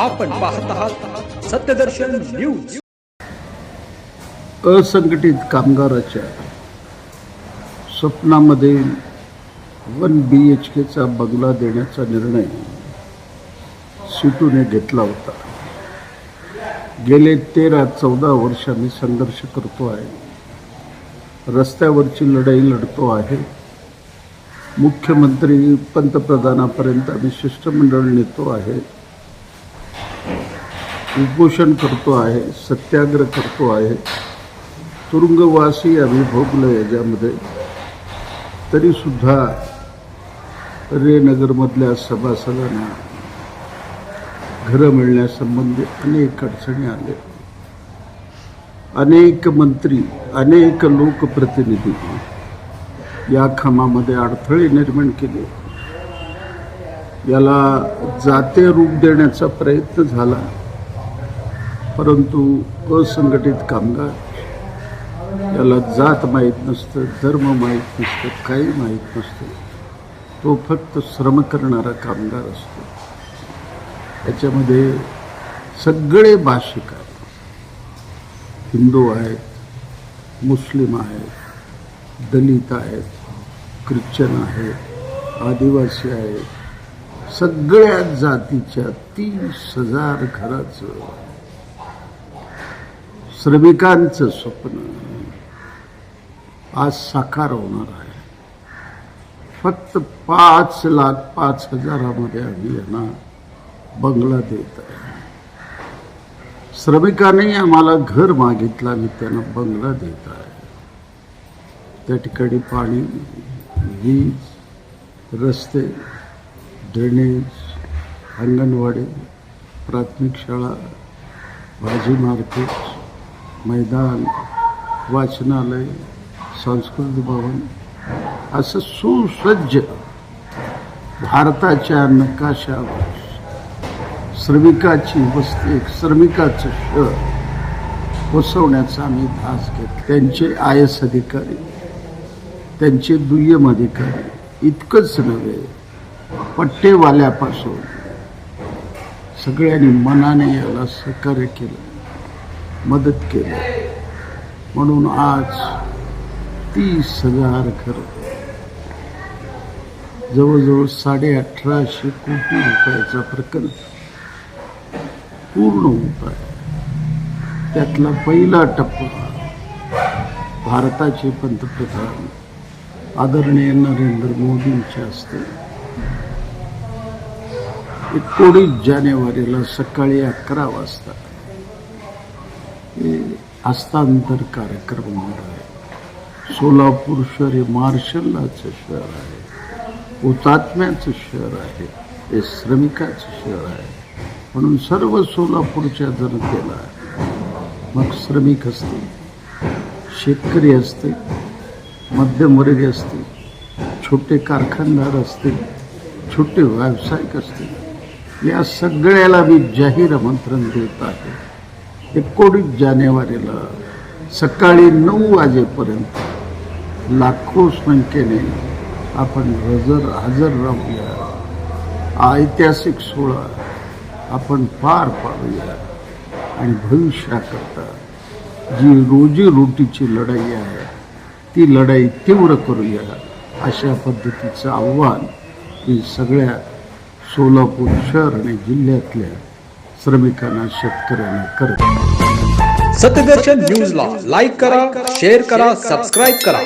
आपण पाहत आहात सत्यदर्शन न्यूज. असंघटित कामगाराच्या स्वप्नामध्ये वन बी एच केचा बंगला देण्याचा निर्णय सिटूने घेतला होता. गेले तेरा चौदा वर्ष मी संघर्ष करतो आहे. रस्त्यावरची लढाई लढतो आहे. मुख्यमंत्री पंतप्रधानापर्यंत आम्ही शिष्टमंडळ नेतो आहे. उपोषण करतो आहे सत्याग्रह करतो आहे. तुरुंगवासी आम्ही भोगलो याच्यामध्ये. तरीसुद्धा रेनगरमधल्या सभासदांना घरं मिळण्यासंबंधी अनेक अडचणी आले. अनेक मंत्री अनेक लोकप्रतिनिधी या कामामध्ये अडथळे निर्माण केले. याला जाते रूप देण्याचा प्रयत्न झाला. परंतु असंघटित कामगार याला जात माहीत नसतं धर्म माहीत नसतं काही माहीत नसतं. तो फक्त श्रम करणारा कामगार असतो. त्याच्यामध्ये सगळे भाषिक आहेत हिंदू आहेत मुस्लिम आहेत दलित आहेत ख्रिश्चन आहेत आदिवासी आहेत. सगळ्या जातीच्या तीस हजार घराचं श्रमिकांचं स्वप्न. आज साकार होणार आहे. फक्त पाच लाख पाच हजारामध्ये आम्ही यांना बंगला देत आहे. श्रमिकांनी आम्हाला घर मागितलं आणि त्यांना बंगला देत आहे. त्या ठिकाणी पाणी वीज रस्ते ड्रेनेज अंगणवाडी प्राथमिक शाळा भाजी मार्केट मैदान वाचनालय सांस्कृतिक भवन असं सुसज्ज भारताच्या नकाशावर श्रमिकाची वस्ती एक श्रमिकाचं शहर वसवण्याचा आम्ही भास घेतला त्यांचे आय एस अधिकारी त्यांचे दुय्यम अधिकारी इतकंच नव्हे पट्टेवाल्यापासून सगळ्यांनी मनाने याला सहकार्य केलं. मदत केली. म्हणून आज तीस हजार घर. जवळजवळ साडे अठराशे कोटी रुपयाचा प्रकल्प पूर्ण होत आहे. त्यातला पहिला टप्पा भारताचे पंतप्रधान आदरणीय नरेंद्र मोदींच्या हस्ते. एकोणीस जानेवारीला सकाळी अकरा वाजता हस्तांतर कार्यक्रम होणार आहे. सोलापूर शहर हे मार्शलाचं शहर आहे. हुतात्म्याचं शहर आहे. हे श्रमिकाचं शहर आहे. म्हणून सर्व सोलापूरच्या जनतेला मग श्रमिक असतील शेतकरी असतील मध्यमवर्गीय असतील छोटे कारखानदार असतील छोटे व्यावसायिक असतील या सगळ्याला मी जाहीर आमंत्रण देत आहे. एकोणीस जानेवारीला सकाळी नऊ वाजेपर्यंत लाखो संख्येने आपण हजर हजर राहूया. ऐतिहासिक सोहळा आपण पार पाडूया आणि भविष्याकरता जी रोजीरोटीची लढाई आहे ती लढाई तीव्र करूया अशा पद्धतीचं आव्हान मी सगळ्या सोलापूर शहर आणि जिल्ह्यातल्या श्रमिकांना शेतकऱ्यांना करत सत्यदर्शन न्यूजला लाईक करा शेअर करा सबस्क्राईब करा.